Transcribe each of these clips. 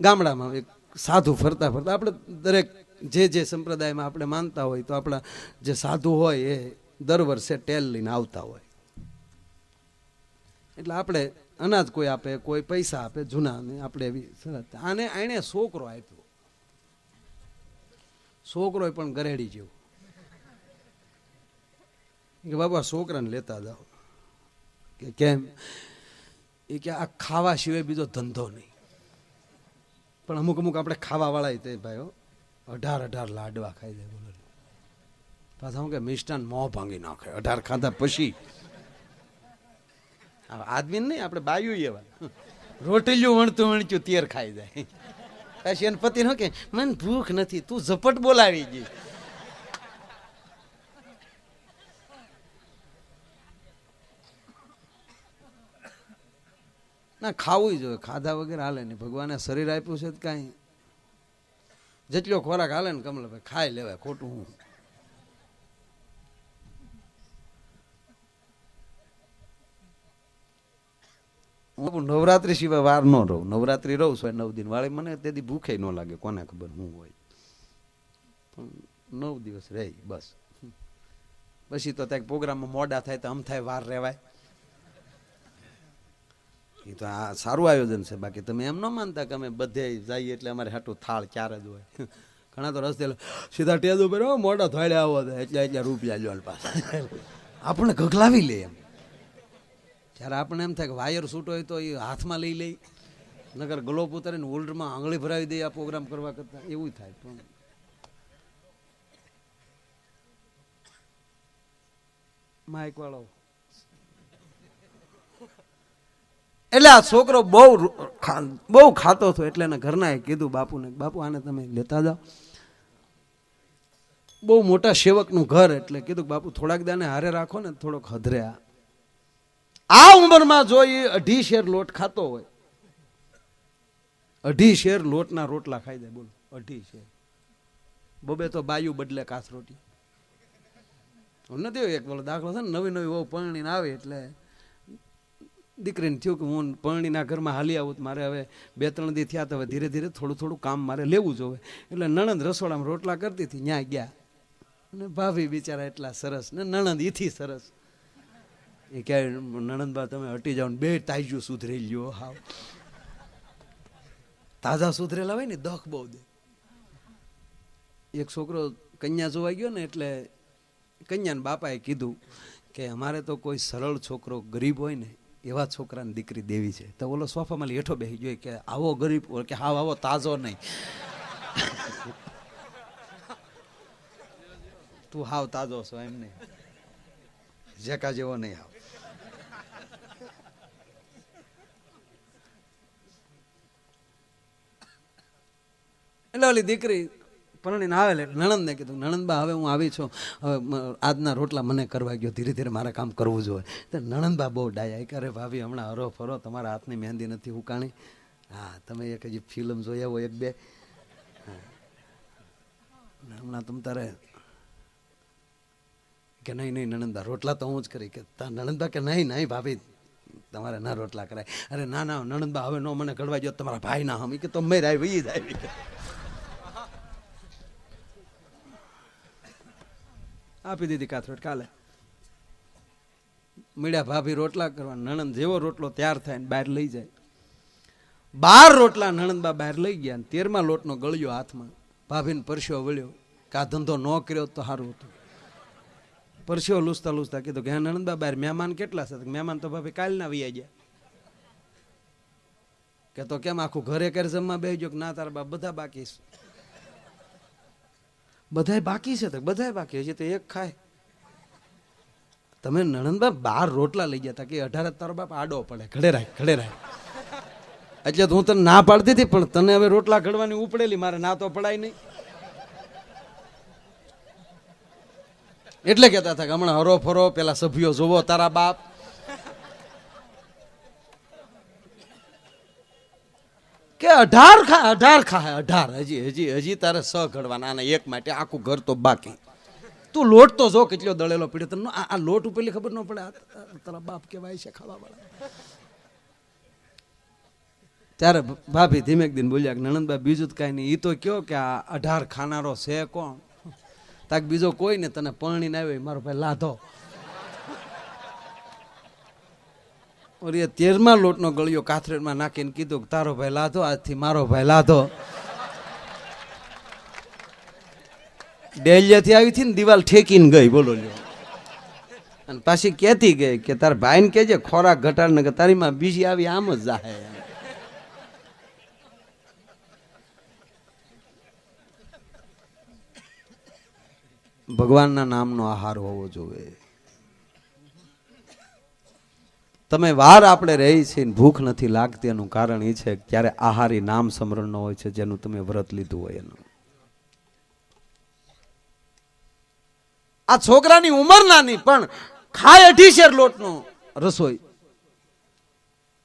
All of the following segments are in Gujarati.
ગામડામાં એક સાધુ ફરતા ફરતા આપણે દરેક જે જે સંપ્રદાયમાં આપણે માનતા હોય તો આપણા જે સાધુ હોય એ દર વર્ષે ટેલ લઈને આવતા હોય. એટલે આપણે અનાજ કોઈ આપે, કોઈ પૈસા આપે જૂના આપણે એવી સરસ આને આણે છોકરો આપ્યો. છોકરો પણ ગરેડી જેવો. કે બાબા છોકરાને લેતા જાઓ. કે કેમ? એ કે આ ખાવા સિવાય બીજો ધંધો નહીં. પણ અમુક અમુક આપણે ખાવા વાળા તે ભાઈઓ અઢાર અઢાર લાડવા ખાઈ જાય બોલો. પાછા હું કે મિષ્ટાન મોં ભાંગી નાખે, અઢાર ખાધા પછી. આ આદમી નહીં, આપણે બાયું એવા. રોટલિયું વણતું વણચ્યું તેર ખાઈ જાય. પછી એને પતિ કે, મને ભૂખ નથી, તું ઝપટ બોલાવી ગઈ ના ખાવું જોઈએ. ખાધા વગર હાલે નહીં. ભગવાને શરીર આપ્યું છે કાંઈ. જેટલો ખોરાક હાલે ને કમલાભાઈ ખાઈ લેવાય, ખોટું હું. હું નવરાત્રી સિવાય વાર ન રહું. નવરાત્રી રહું છું નવ દિન. વાળી મને તેથી ભૂખે ન લાગે, કોને ખબર હું હોય. પણ નવ દિવસ રહી, બસ. પછી તો ત્યાં પ્રોગ્રામમાં મોડા થાય તો આમ થાય, વાર રહેવાય. એ તો આ સારું આયોજન છે. બાકી તમે એમ ન માનતા કે અમે બધે જઈએ એટલે અમારે હાટું થાળ ચાર જ હોય. ઘણા તો રસ્તે સીધા ટેજ ઉપર મોડા થોડે આવો એટલે એટલે રૂપિયા લ્યો પાસે આપણે ગગલાવી લે એમ. જ્યારે આપણે એમ થાય કે વાયર છૂટો હોય તો એ હાથમાં લઈ લઈ નગર ગ્લોપ ઉતારીને હોલ્ડરમાં આંગળી ભરાવી દઈએ આ પ્રોગ્રામ કરવા કરતા. એવું થાય પણ. માઇક વાળો. એટલે આ છોકરો બહુ બહુ ખાતો હતો એટલે એના ઘરનાએ કીધું, બાપુને, બાપુ, આને તમે લેતા જાઓ. બહુ મોટા સેવકનું ઘર એટલે કીધું બાપુ, થોડાક દાને હારે રાખો ને, થોડોક હધરે આ. આ ઉંમરમાં જો અઢી શેર લોટ ખાતો હોય, અઢી શેર લોટના રોટલા ખાઈ જાય બોલો, અઢી શેર. બબે તો બાયું બદલે કાસરોટી નથી એક બોલો દાખલો છે ને નવી નવી વહુ પરણીને આવે એટલે દીકરીને થયું કે હું પરણીના ઘરમાં હાલી આવું મારે હવે બે, ત્રણ દી થયા તો હવે ધીરે ધીરે થોડું થોડું કામ મારે લેવું જોવે એટલે નણંદ રસોડામાં રોટલા કરતી હતી ત્યાં ગયા. અને ભાભી બિચારા એટલા સરસ ને નણંદ ઈથી સરસ. એ ક્યાંય નણંદબા તમે હટી જાઓ બે તાજુ સુધરી લ્યો હાવ. તાજા સુધરેલા હોય ને દખ બહુ દે. એક છોકરો કન્યા જોવા ગયો ને એટલે કન્યાના બાપાએ કીધું કે અમારે તો કોઈ સરળ છોકરો ગરીબ હોય ને એવા છોકરાની દીકરી દેવી છે. તો ઓલો સોફામાં હેઠો બેસી જોઈએ કે આવો ગરીબ કે હાવ આવો તાજો નહીં. તું હાવ તાજો છો એમ નહીં. જેકા જેવો નહીં હાવ. એટલે ઓલી દીકરી પરણીને આવે એટલે નણંદને કીધું નણંદબા હવે હું આવી છું. હવે આજના રોટલા મને કરવા ગયો. ધીરે ધીરે મારે કામ કરવું જોઈએ તો નણંદબા બહુ ડાયા. કે અરે ભાભી, હમણાં હરો ફરો. તમારા હાથની મહેંદી નથી ઉકાણી. હા, તમે એક હજી ફિલ્મ જોયા હોય, એક બે. હમણાં તમ તારે કે નહીં નહીં, નણંદા રોટલા તો હું જ કરી કે, તા, નણંદા કે નહીં નહીં ભાભી, તમારે ના રોટલા કરાય. અરે ના ના નણંદબા હવે નો મને કડવા જો તમારા ભાઈ ના હમી કે, તો મેં રાય વહી ઈ આપી દીધી કાથરોટ કાલે. મીડિયા ભાભી રોટલા કરવા, નણંદ જેવો રોટલો તૈયાર થાય ને બહાર લઈ જાય. બાર રોટલા નણંદબા બહાર લઈ ગયા ને તેરમા લોટનો ગળ્યો હાથમાં. ભાભીને પરસ્યો વળ્યો. કે ધંધો ન કર્યો તો સારું હતું. પરસ્યો લૂસતા લૂસતા કીધું કે, હા નણંદબા બહાર મહેમાન કેટલા છે? મહેમાન તો ભાભી કાલના વૈયા ગયા. કે તો કેમ આખું ઘરે ઘરે જમવા બેસી ગયો કે ના, તારા બા બધા બાકી બધાય બાકી છે તો બધાય બાકી હજી તો એક ખાય. તમે નણંદબા બાર રોટલા લઈ ગયા તા કે અઢાર તારો બાપ આડો પડે. ઘડે રાખ ઘડે રાખ. એટલે હું તને ના પાડતી હતી પણ તને હવે રોટલા ઘડવાની ઉપડેલી, મારે ના તો પડાય નહીં. એટલે કહેતા હતા કે હમણાં હરો ફરો પેલા સભ્યો જોવો તારા બાપ. અઢાર ખા અઢાર ખા અઢાર. હજી હજી હજી તારે સ ઘડવાના અને એક માટે આખું ઘર તો બાકી. તું લોટ તો જો કેટલો દળેલો પીડ્યો તને આ લોટ ઉપરલી ખબર ન પડે તારા બાપ કેવાય છે ખાવા વાળા ત્યારે ભાભી ધીમેક દિન બોલ્યા કે, નણંદબા, બીજું તો કાંઈ નહીં. એ તો કયો કે, આ અઢાર ખાનારો છે કોણ? તાક બીજો કોઈ ને તને પરણીને આવ્યો મારો ભાઈ લાધો. એ તેરમાં લોટનો ગળ્યો કાથરેડમાં નાખીને કીધું કે તારો ભાઈ લાધો, આજથી મારો ભાઈ લાધો. ડેલિયાથી આવી હતી ને દિવાલ ઠેકીને ગઈ, બોલો લ્યો. અને પાછી કહેતી ગઈ કે તારા ભાઈને કહેજે, ખોરાક ઘટાડ ને કે તારીમાં બીજી આવી આમ જ જાહે. ભગવાનના નામનો આહાર હોવો જોઈએ. તમે વાર આપણે રહી છીએ ભૂખ નથી લાગતી, એનું કારણ એ છે ક્યારે આહારી નામ સમરણનો હોય છે, જેનું તમે વ્રત લીધું હોય એનું. આ છોકરાની ઉંમર નાની, પણ ખાય અઢી શેર લોટનો રસોઈ.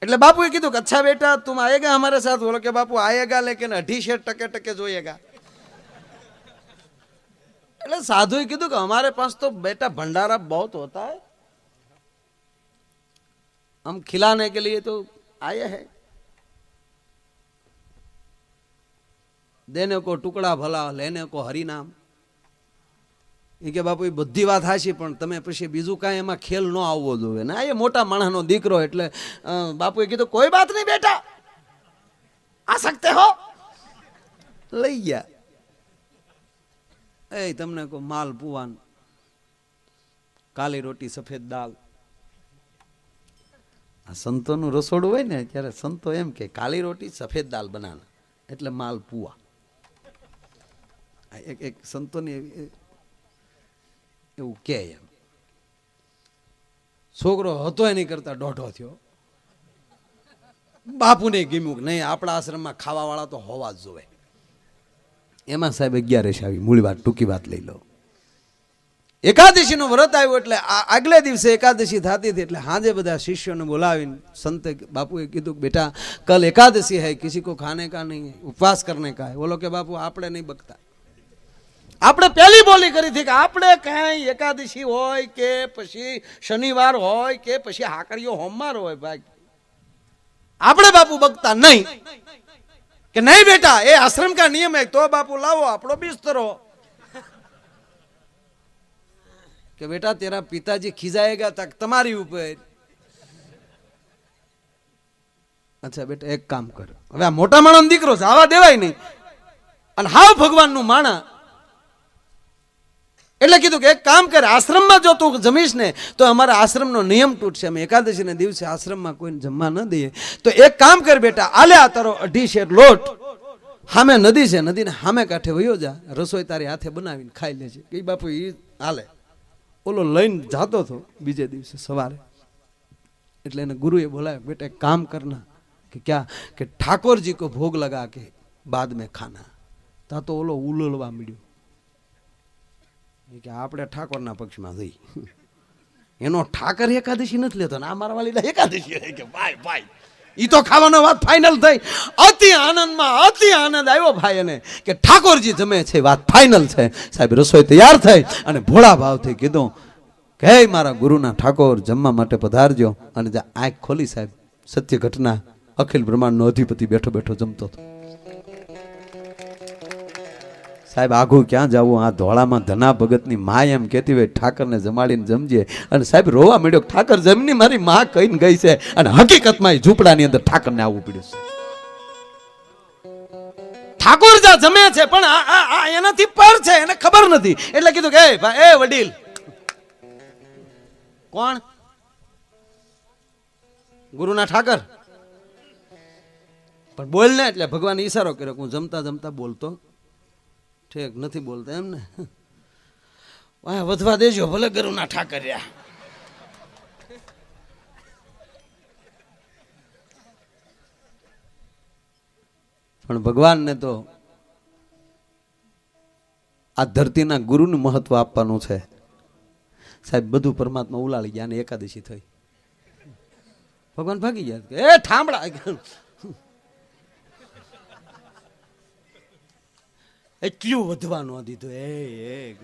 એટલે બાપુએ કીધું કે, અચ્છા બેટા, તું આયેગા અમારે સાથે? બોલો કે, બાપુ, આયેગા લેકિન અઢી શેર ટકે ટકે જોઈએગા એટલે સાધુએ કીધું કે, અમારે પાસ તો બેટા ભંડારા બહુ હોતા હૈ हम खिलाने के लिए तो आए हैं દેને કો ટુકડા ભલા લેને કો હરિનામ એ કે બાપુ એ બધી વાત હાશી પણ તમે પછી બીજું કાંઈ એમાં ખેલ ન આવવો જોઈએ ના એ મોટા માણસનો દીકરો એટલે અ, બાપુએ કીધું કોઈ બાત નહીં બેટા આ શકતે હો લઈ ગયા એ તમને કો માલ પુવાન કાલી રોટી સફેદ દાલ આ સંતોનું રસોડું હોય ને, ત્યારે સંતો એમ કે કાલી રોટી, સફેદ દાલ બનાના. એટલે માલ પુવા આ એક એક સંતોની એવું કે એમ. છોકરો હતો એની કરતા દોઢો થયો. બાપુને ગમ્યું કે નહીં, આપણા આશ્રમમાં ખાવાવાળા તો હોવા જ જોવે. એમાં સાહેબ અગિયારસ આવી, મૂળ વાત, ટૂંકી વાત લઈ લો. એકાદશીનું વ્રત આવ્યું એટલે આગલે દિવસે એકાદશી થતી હતી એટલે હાજે બધા શિષ્યોને બોલાવીને સંતે બાપુએ કીધું કે બેટા, કલ એકાદશી હૈ, કિસી કો ખાને કા નહીં, ઉપવાસ કરને કા બોલો કે બાપુ, આપણે નહીં બગતા. આપણે પહેલી બોલી કરી હતી કે આપણે કાંઈ એકાદશી હોય કે પછી શનિવાર હોય કે પછી હાકડીઓ હોમવાર હોય ભાઈ. આપણે બાપુ બગતા નહીં. કે નહીં બેટા, એ આશ્રમ કા નિયમ હે, તો બાપુ લાવો, આપણો બિસ્તરો. કે બેટા, તેરા પિતાજી ખીજાયેગા તક તમારી ઉપર. અચ્છા, બેટા, એક કામ કર. હવે આ મોટા માણસ દીકરો છે, આવા દેવાય નહીં. અને હાવ ભગવાનનું માણા. એટલે કીધું કે એક કામ કરે, આશ્રમમાં જો તું જમીશ ને, તો અમારા આશ્રમનો નિયમ તૂટશે. અમે એકાદશીના દિવસે આશ્રમમાં કોઈને જમવા ન દઈએ. તો એક કામ કર બેટા, આલે આ તારો અઢી શેર લોટ. સામે નદી છે, નદીને સામે કાંઠે વયો જા. રસોઈ તારી હાથે બનાવીને ખાઈ લેજે. કે બાપુ એ હાલે. ઓલો લઈને જાતો હતો બીજે દિવસે સવારે. એટલે એને ગુરુએ બોલાવ્યો, બેટા, એક કામ કરના કે ક્યાં, કે ઠાકોરજી કો ભોગ લગા કે બાદ મેં ખાના. તા તો ઓલો ઉલળવા મળ્યો કે આપણે ઠાકોરના પક્ષમાં જઈ. એનો ઠાકર એકાદશી નથી લેતો ને આ મારા વાલીના એકાદશી કે ભાઈ ભાઈ. ઈ તો ખાવાનો વાત ફાઇનલ થઈ. અતિ આનંદમાં અતિ આનંદ આવ્યો ભાઈ એને કે ઠાકોરજી જમે છે વાત ફાઇનલ છે. સાહેબ, રસોઈ તૈયાર થઈ અને ભોળા ભાવથી કીધું, કે મારા ગુરુના ઠાકોર, જમવા માટે પધારજો. અને આંખ ખોલી સાહેબ, સત્ય ઘટના, અખિલ બ્રહ્માંડનો અધિપતિ બેઠો બેઠો જમતો હતો. સાહેબ, આઘું ક્યાં જવું? આ ધોળામાં ધના ભગતની મા એમ કહેતી હોય, ઠાકરને જમાડીને જમજે. અને સાહેબ, રોવા મળ્યો ઠાકર જમની મારી મા કહીને ગઈ છે અને હકીકતમાં એ ઝૂંપડાની અંદર ઠાકરને આવવું પડ્યું છે. ઠાકોર જા જમે છે, પણ આ એનાથી પર છે, એને ખબર નથી. એટલે કીધું કે, એ વડીલ. કોણ? ગુરુના ઠાકર? પણ બોલ ને, એટલે ભગવાન ઈશારો કર્યો હું જમતા જમતા બોલતો ઠીક નથી બોલતા એમ ને વધવા દેજો, ભલે ગરુના ઠાકર્યા પણ ભગવાનને તો આ ધરતીના ગુરુનું મહત્વ આપવાનું છે. સાહેબ, બધું પરમાત્મા ઉલાળી ગયા અને એકાદશી થઈ. ભગવાન ભાગી ગયા. એ ઠામડા એટલું વધવા ન દીધું. એ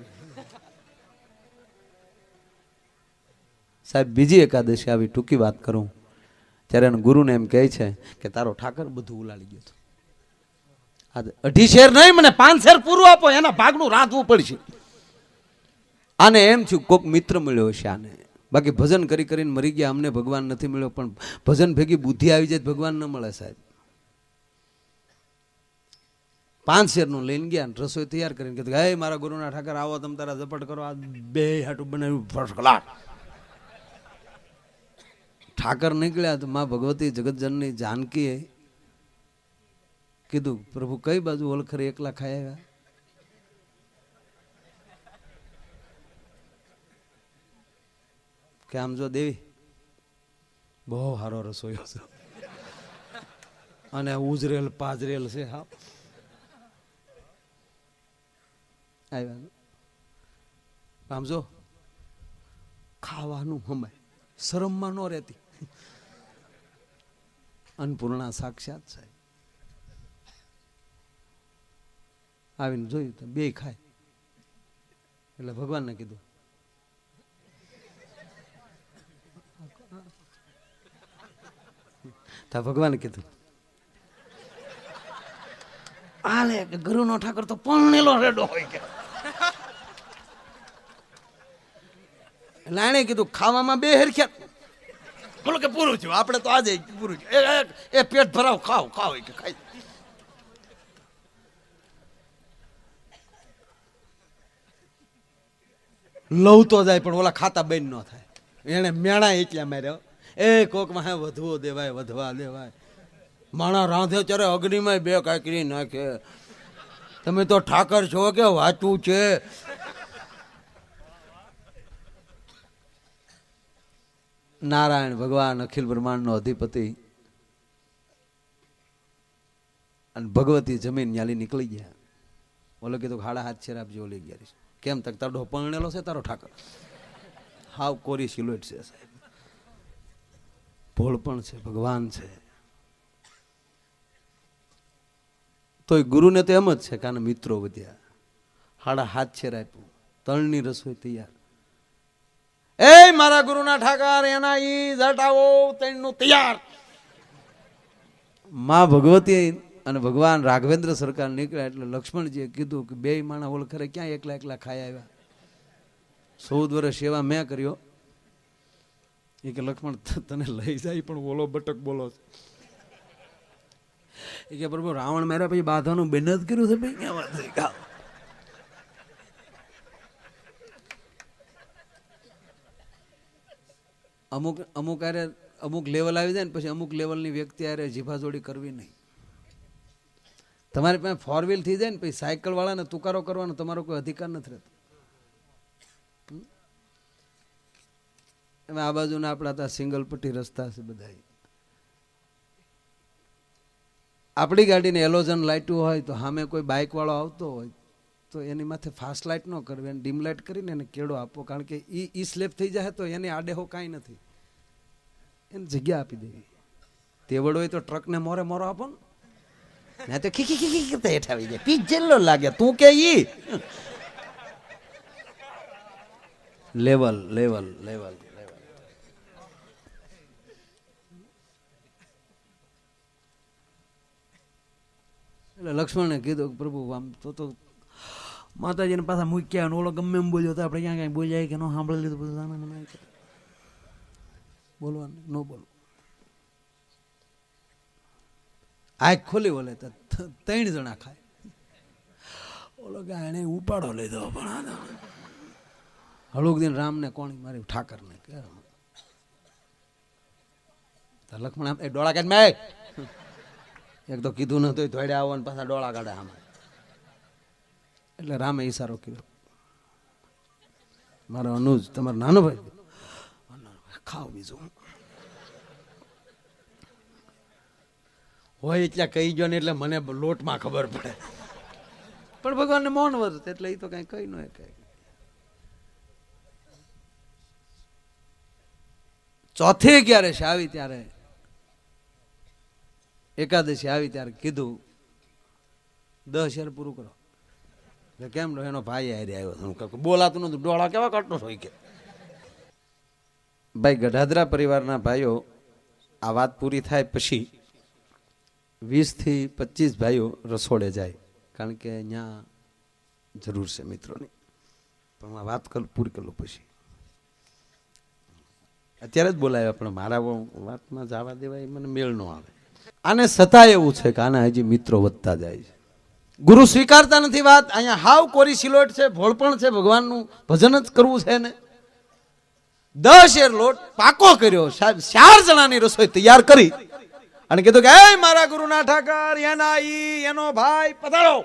સાહેબ, બીજી એકાદશી આવી ટૂંકી વાત કરું. ત્યારે એને ગુરુને એમ કહે છે કે તારો ઠાકર બધું ઉલાડી ગયો હતો. અઢી શેર નહીં, મને પાંચ શેર પૂરું આપો, એના ભાગનું રાંધવું પડશે. આને એમ થયું, કોક મિત્ર મળ્યો હશે આને. બાકી ભજન કરી કરીને મરી ગયા, અમને ભગવાન નથી મળ્યો, પણ ભજન ભેગી બુદ્ધિ આવી જાય ભગવાન ન મળે સાહેબ. પાંચ શેરનું લઈને ગયા અને રસોઈ તૈયાર કરીને કીધું હે મારા ગુરુના ઠાકર, આવો તમે તારા ઝપટ કરો. આ બે હાટું બનાવ્યું, ફર્સ્ટ ક્લાસ. ઠાકર નીકળ્યા તો માં ભગવતી જગતજનની જાનકીએ કીધું, પ્રભુ, કઈ બાજુ ઓલખરે એકલા ખાઈ આવ્યા? કે, આમ જો દેવી, બહુ સારો રસોઈયો છે. અને ઉજરેલ, પાજરેલ છે, હા. આમ ખાવાનું હમાય શરમમાં ન રહેતી. અન્નપૂર્ણા સાક્ષાત સાહેબ. આવીને જોયું તો બે ખાય. એટલે ભગવાનને કીધું, તા ભગવાને કીધું, આલે ગુરુનો ઠાકર તો પરણેલો રેડો હોય કે. આણે કીધું, ખાવામાં બે હેરખ્યા. બોલો કે પૂરું થયું, આપણે તો આજે પૂરું થયું. એ પેટ ભરાવ, ખાવ ખાવ કે ખાઈ લવ તો જાય, પણ ઓલા ખાતા બેન ન થાય. એને મેણા એટલા માર્યો. એ કોકમાં હે વધવો દેવાય, વધવા દેવાય. માણા રાંધે ત્યારે અગ્નિમાં બે કાંકરી નાખે. તમે તો ઠાકર છો કે વાતું છે? નારાયણ ભગવાન અખિલ બ્રહ્માંડનો અધિપતિ. અને ભગવતી જમીન ન્યાલી નીકળી ગયા. બોલો કીધું હાડા હાથ છેર આપજો ઓલી ગયા કેમ તક તારો પરણેલો છે તારો ઠાકર? હાવ કોરી સિલોટ છે સાહેબ. ભોળ પણ છે, ભગવાન છે. તોય ગુરુને તો એમ જ છે કારણ મિત્રો વધ્યા. હાડા હાથ છેર આપ્યું તળની રસોઈ તૈયાર. એ મારા ગુરુના ઠાકર, એના ઈ જટાવો તેનું તૈયાર. માં ભગવતી અને ભગવાન રાઘવેન્દ્ર સરકાર નીકળ્યા એટલે લક્ષ્મણજીએ કીધું કે બે માણા ઓળખરે ક્યાં એકલા એકલા ખાઈ આવ્યા? ચૌદ વર્ષ સેવા મેં કર્યો. એ કે લક્ષ્મણ તને લઈ જાય પણ ઓલો બટક બોલો. એ કે પ્રભુ, રાવણ માર્યા પછી બાધાનું બેન જ કર્યું છે ભાઈ? ક્યાં વાત છે? ગાઓ. અમુક અમુક આરે અમુક લેવલ આવી જાય ને પછી અમુક લેવલની વ્યક્તિ આરે જીભાજોડી કરવી નહીં. તમારી પાસે ફોર વ્હીલ થઈ જાય ને પછી સાયકલ વાળાને તુકારો કરવાનો તમારો કોઈ અધિકાર નથી રહેતો? એમાં આ બાજુના આપણા ત્યાં સિંગલ પટ્ટી રસ્તા છે બધા આપણી ગાડીને એલોજન લાઇટું હોય તો સામે કોઈ બાઇક વાળો આવતો હોય તો એની માથે ફાસ્ટ લાઇટ ન કરવી, એને ડીમ લાઇટ કરીને એને કેળો આપો. કારણ કે એ ઈ સ્લેપ થઈ જાય તો એની આડેહો કાંઈ નથી. એને જગ્યા આપી દેવી. તેવડ હોય તો ટ્રકને મોરે મોરો આપો ને. ના તો ખીખી ખીખી કરતા હેઠ આવી જાય. પીચ જેલ્લો લાગે. તું કે ઈ? Level level level level. એટલે લક્ષ્મણે કીધું પ્રભુ, આમ તો તો માતાજીને પાછા મૂક્યા ઓલો ગમે એમ બોલ્યો તો આપણે ક્યાં ક્યાંય બોલ્યા કે ન સાંભળી લીધું બધું માય કરે. બોલવાનું ન બોલવું. આંખ ખોલી બોલે તો ત્રણ જણા ખાય. ઓલો કે એને ઉપાડો લીધો પણ હળુક દિન રામને કોણી મારી ઠાકરને કે. લક્ષ્મણ એ ડોળા કાઢ મેં એક તો કીધું નતું ધોડે આવો ને પાછા ડોળા કાઢે આમાં. એટલે રામે ઈશારો કર્યો. મારો અનુજ, તમારો નાનો ભાઈ ખાવ બીજું હોય એટલે કહી ગયો ને એટલે મને લોટમાં ખબર પડે. પણ ભગવાનને મૌન વર્ત એટલે એ તો કઈ કઈ ન કઈ ચોથે ક્યારે છે આવી ત્યારે? એકાદશી આવી ત્યારે કીધું, દસ શેર પૂરું કરો. એટલે કેમ એનો ભાઈ હારે આવ્યો હતો. બોલાતું નતું ડોળા કેવા કાઢતો હોય કે? ભાઈ, ગઢાદરા પરિવારના ભાઈઓ, આ વાત પૂરી થાય પછી વીસથી પચીસ ભાઈઓ રસોડે જાય. કારણ કે અહીંયા જરૂર છે મિત્રોની. પણ હું વાત કર, પૂરી કરું પછી. અત્યારે જ બોલાવ્યા પણ મારા વાતમાં જવા દેવાય, મને મેળ ન આવે. આને સતાય એવું છે કે આના હજી મિત્રો વધતા જાય છે. ગુરુ સ્વીકારતા નથી વાત. અહીંયા હાવ કોરી સિલોટ છે, ભોળપણ છે, ભગવાનનું ભજન જ કરવું છે ને દસ એર લોટ પાકો કર્યો. સાહેબ, ચાર જણાની રસોઈ તૈયાર કરી અને કીધું કે, એ મારા ગુરુના ઠાકર, એના ઈ, એનો ભાઈ, પધારો.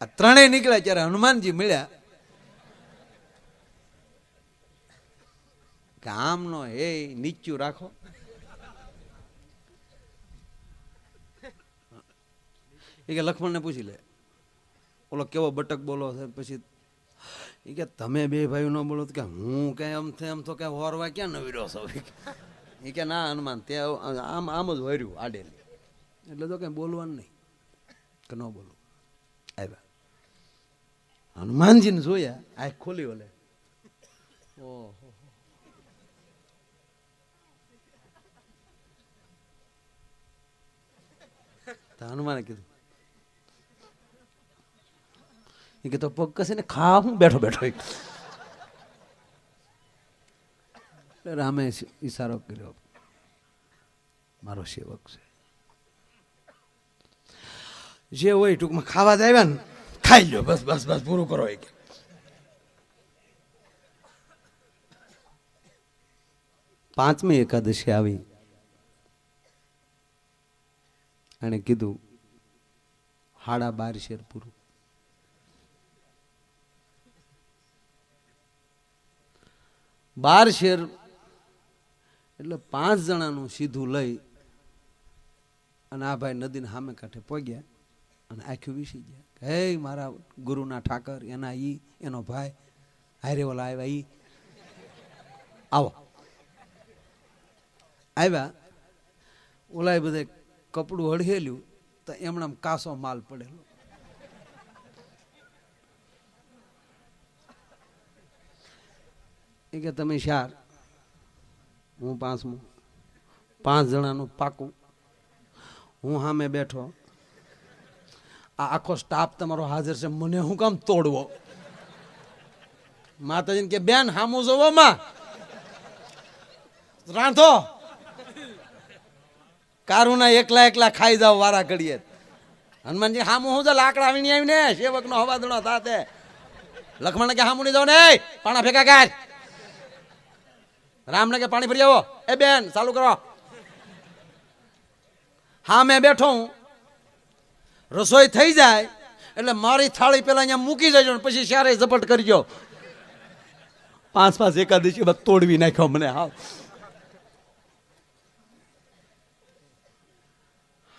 આ ત્રણેય નીકળ્યા ત્યારે હનુમાનજી મળ્યા. કામનો હે નીચું રાખો. એ કે લક્ષ્મણને પૂછી લે. ઓલો કેવો બટક બોલો છે, પછી એ કે તમે બે ભાઈઓ ન બોલો કે હું કે એમ થાય એમ તો કે હોરવા ક્યાં નવીરો છો? એ કે ના હનુમાન, તે આમ આમ જ વર્યું આડેલી. એટલે તો કઈ બોલવાનું નહીં, કે ન બોલું આવ્યા. હનુમાનજીને જોયા આ ખોલી ઓલે ઓહો. હનુમાને કીધું એ કે તો પગ કસે ને ખા હું બેઠો બેઠો રામે ઈશારો કર્યો મારો સેવક છે જે હોય ટૂંકમાં ખાવા જ આવ્યા ને ખાઈ લો બસ બસ બસ પૂરું કરો કે પાંચમી એકાદશી આવી. એણે કીધું હાડા બાર શેર પૂરું. બાર શેર એટલે પાંચ જણાનું સીધું લઈ અને આ ભાઈ નદીને સામે કાંઠે પગ્યા અને આખું વિસી ગયા. હે મારા ગુરુના ઠાકર, એના ઈ, એનો ભાઈ, હારે ઓલા આવ્યા ઈ. આવો. આવ્યા ઓલાએ બધે કપડું હળહેલ્યું તો એમણે કાસો માલ પડેલો. એ કે તમે ચાર. હું પાંચમું. પાંચ જણાનું પાકું. હું સામે બેઠો. આ આખો સ્ટાફ તમારો હાજર છે. મને હું કામ તોડવો? માતાજીને કે, બેન, હામું જોવો માં. રાંધો. કારુના એકલા એકલા ખાઈ જાવ વારા ઘડીએ. હનુમાનજી, હામું હું તો લાકડા આવીને આવીને સેવકનો હવાદણો સાથે લખમણ કે, હામું નહીં જાવ ને? પાણા ભેગા કાઢ. રામને કે પાણી ભરી આવો. એ બેન, ચાલુ કરો. હા, મેં બેઠો હું. રસોઈ થઈ જાય, એટલે મારી થાળી પેલા અહીંયા મૂકી જજો ને પછી શારે ઝપટ કરજો પાંચ પાંચ એકાદશી બાદ તોડવી નાખ્યો મને, હા.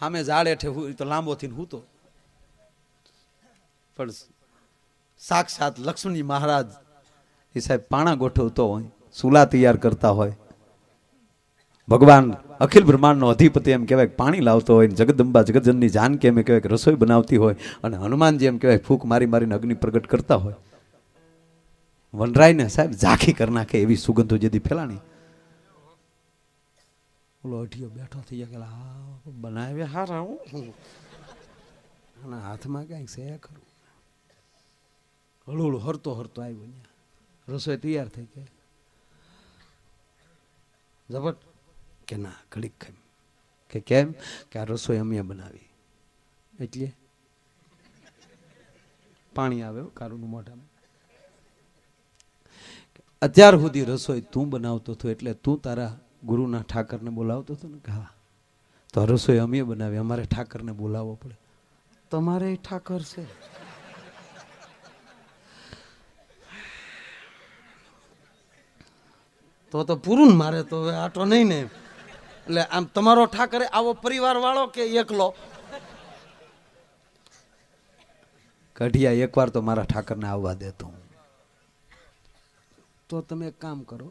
સામે ઝાડ હેઠે તો લાંબો થઈને હું તો પણ સાક્ષાત લક્ષ્મણજી મહારાજ, એ સાહેબ પાણા ગોઠવતો હોય. સુલા તૈયાર કરતા હોય. ભગવાન અખિલ બ્રહ્માંડનો અધિપતિ એમ કહેવાય પાણી લાવતો હોય જગદંબા જગતજનની જાન કે એમ કહેવાય રસોઈ બનાવતી હોય અને હનુમાનજી એમ કહેવાય ફૂંક મારી મારીને અગ્નિ પ્રગટ કરતા હોય. વનરાયને સાહેબ ઝાંખી કરી નાખે એવી સુગંધો જેથી ફેલાણી. ઓલો અઢિયો બેઠો થઈ ગયા કે હા બનાવે હારા હું. અને હાથમાં કાંઈક છે ખરું. હળું હરતો હરતો આવ્યો રસોઈ તૈયાર થઈ ગઈ. ઝપટ કે ના, ઘડીક ખાઈ કે કેમ? કે આ રસોઈ અમે બનાવી. એટલે? પાણી આવે કારુનું મોઢામાં. અત્યાર સુધી રસોઈ તું બનાવતો હતો એટલે તું તારા ગુરુના ઠાકરને બોલાવતો હતો ને? હા. તો રસોઈ અમે બનાવી, અમારે ઠાકરને બોલાવવો પડે. તમારે ઠાકર છે. તો તો પૂરું ને મારે તો હવે આટો નહીં ને. એટલે આમ તમારો ઠાકરે આવો પરિવાર વાળો કે એકલો? કઢિયા એકવાર તો મારા ઠાકરને આવવા દેતો હું તો તમે એક કામ કરો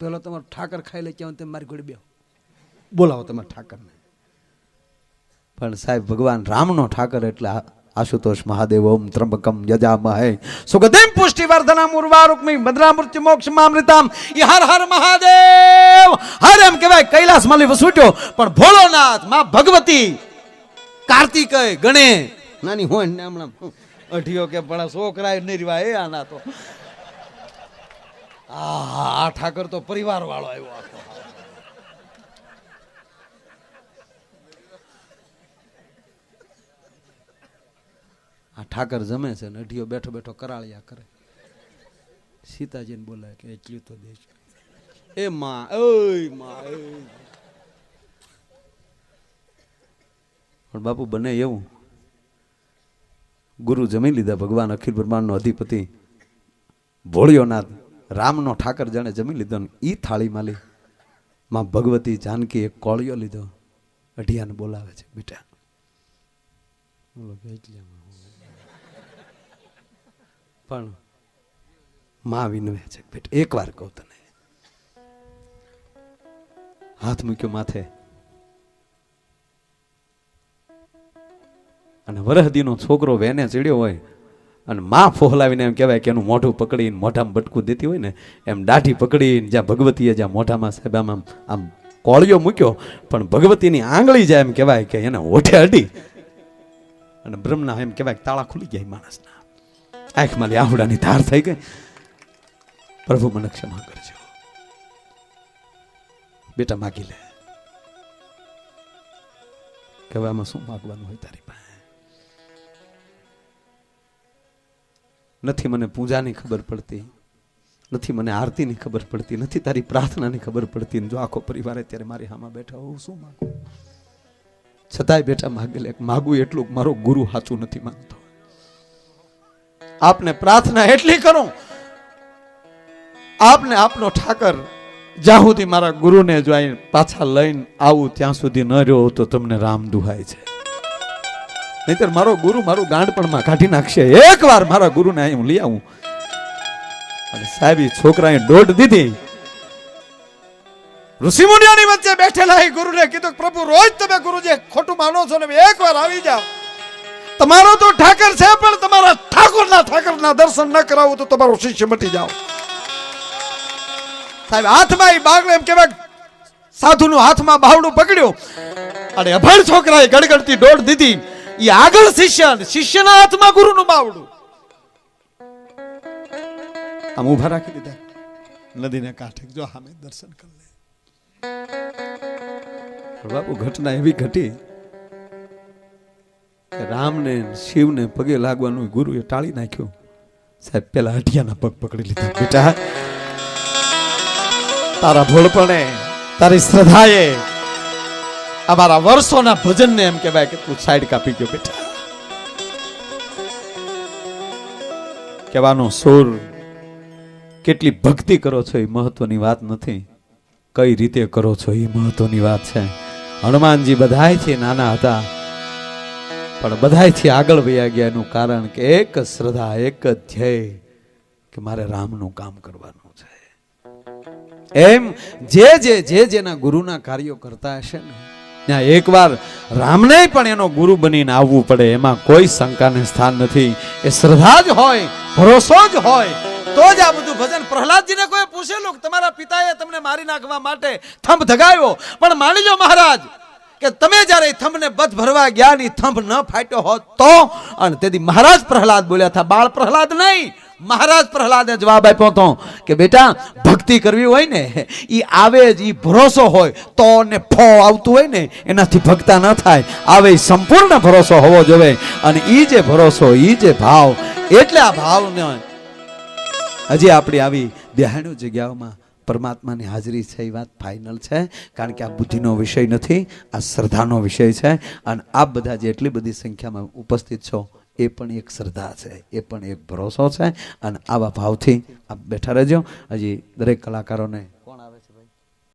પેલો તમારો ઠાકર ખાઈ લે ક્યાં તમે મારી ઘોડી બે બોલાવો તમારા ઠાકરને. પણ સાહેબ ભગવાન રામનો ઠાકર એટલે આશુતોષ મહાદેવ, ઓમ ત્રંબકમ યજામહે. સુગતિમ પુષ્ટિવર્ધનમ ઉર્વારુકમી ભદ્રામૃત્યુ મોક્ષમામૃતમ. ઈ હર હર મહાદેવ. હર એમ કહેવાય કૈલાસ માલી વસૂટ્યો પણ ભોળોનાથમાં ભગવતી કાર્તિકય ગણે. નાની હોય ને હમણાં. અઢીઓ કે પણ છોકરા નહીં રીવા એ આના તો. આ ઠાકર તો પરિવાર વાળો આવ્યો આખો. આ ઠાકર જમે છે ને અઢીઓ બેઠો બેઠો કરાળિયા કરે. સીતાજીને બોલાય કે એટલું તો દેશ. એ માં, ઓયમાં પણ બાપુ બને એવું. ગુરુ જમી લીધા ભગવાન અખિલ બ્રહ્માંડનો અધિપતિ. ભોળિયોનાથ રામનો ઠાકર જાણે જમી લીધો ને એ થાળી માલી માં ભગવતી જાનકી એક કોળિયો લીધો. અઢિયાને બોલાવે છે, બેટા. બોલો. પણ માં વિનવે છે. બેટા એક વાર કહું તને. હાથ મૂક્યો માથે. અને વરહદીનો છોકરો વેને ચડ્યો હોય અને માં ફોહલાવીને એમ કહેવાય કે એનું મોઢું પકડીને મોઢામાં બટકું દેતી હોય ને, એમ દાઢી પકડીને જ્યાં ભગવતીએ જ્યાં મોઢામાં સાહેબ આમ આમ કોળિયો મૂક્યો, પણ ભગવતીની આંગળી જાય એમ કહેવાય કે એને ઓઠે અડી. અને બ્રહ્મના એમ કહેવાય કે તાળા ખુલી ગયા માણસના. આંખમાં આહુડાની ધાર થઈ ગઈ. પ્રભુ મને ક્ષમા કરજો. બેટા માગી લે. કે શું માગવાનું હોય તારી પાસે? નથી મને પૂજાની ખબર પડતી. નથી મને આરતીની ખબર પડતી. નથી તારી પ્રાર્થનાની ખબર પડતી. જો આખો પરિવાર અત્યારે મારી હામાં બેઠા હું શું માગું? છતાંય બેટા માગી લે માગું એટલું મારો ગુરુ સાચું નથી માંગતો આપને પ્રાર્થના એટલી કરું, આપને આપનો ઠાકર જ્યાં સુધી મારા ગુરુને જો પાછા લઈને આવું ત્યાં સુધી ન રહ્યો તો તમને રામ દુહાય છે. નહીતર મારો ગુરુ મારું ગાંડપણમાં કાઢી નાખશે. એક વાર મારા ગુરુને અહીં લઈ આવું. અને સાહેબ છોકરાએ દોઢ દીધી. ઋષિ મુનિઓની વચ્ચે બેઠેલા એ ગુરુને કીધું પ્રભુ, રોજ તમે ગુરુજી, ખોટું માનો છો ને એક વાર આવી જાઓ. તમારો તો ઠાકર છે, પણ તમારા ઠાકોરના ઠાકરના દર્શન ન કરાવું તો તમારો શિષ્ય મટી જાઓ. સાહેબ, હાથમાં એ બાગડો એમ કહેવાય સાધુનું હાથમાં બાવડું પકડ્યો. અને અભણ છોકરાએ ગડગડતી દોડ દીધી. એ આગળ શિષ્ય, શિષ્યના હાથમાં ગુરુનું બાવડું. આમ ઊભા રાખી દીધા. નદીને કાંઠે જો હામે દર્શન કરી લે. બાપુ ઘટના એવી ઘટી રામને શિવને પગે લાગવાનું ગુરુએ ટાળી નાખ્યું. સાહેબ, પેલા હટિયાના પગ પકડી લીધા. બેટા, તારા ભોળપણે, તારી શ્રદ્ધાએ અમારા વર્ષોના ભજનને એમ કહેવાય કે તું સાઈડ કાપી ગયો, બેટા. કહેવાનો સુર, કેટલી ભક્તિ કરો છો એ મહત્વની વાત નથી. કઈ રીતે કરો છો એ મહત્વની વાત છે. હનુમાનજી બધાય છે નાના હતા. પણ બધાયથી આગળ વયા ગયા એનું કારણ કે એક શ્રદ્ધા, એક ધ્યેય કે મારે રામનું કામ કરવાનું છે. એમ જે જે જે, જેના ગુરુના કાર્યો કરતા હશે ને, ત્યાં એકવાર રામને પણ એનો ગુરુ બનીને આવવું પડે, એમાં કોઈ શંકાને સ્થાન નથી. એ શ્રદ્ધા જ હોય, ભરોસો જ હોય, તો જ આ બધું ભજન. પ્રહલાદજીને કોઈ પૂછેલું તમારા પિતાએ તમને મારી નાખવા માટે થંભ ધગાવ્યો પણ માની લો મહારાજ કે તમે જ્યારે થંભને બધ ભરવા ગયા ની થંભ ન ફાટ્યો હોત તો? અને તેથી મહારાજ પ્રહલાદ બોલ્યા હતા બાળ પ્રહલાદ નહીં. મહારાજ પ્રહલાદે જવાબ આપ્યો હતો કે, બેટા, ભક્તિ કરવી હોય ને એ આવે જ એ ભરોસો હોય, તો ને ફો આવતું હોય ને, એનાથી ભક્તા ન થાય. આવે સંપૂર્ણ ભરોસો હોવો જોઈએ અને એ જે ભરોસો એ જે ભાવ, એટલે આ ભાવને હજી આપણી આવી દેહાણુ જગ્યાઓમાં પરમાત્માની હાજરી છે એ વાત ફાઇનલ છે, કારણ કે આ બુદ્ધિનો વિષય નથી, આ શ્રદ્ધાનો વિષય છે, અને આ બધા જે એટલી બધી સંખ્યામાં ઉપસ્થિત છો, એ પણ એક શ્રદ્ધા છે, એ પણ એક ભરોસો છે, અને આવા ભાવથી આપ બેઠા રહેજો. હજી દરેક કલાકારોને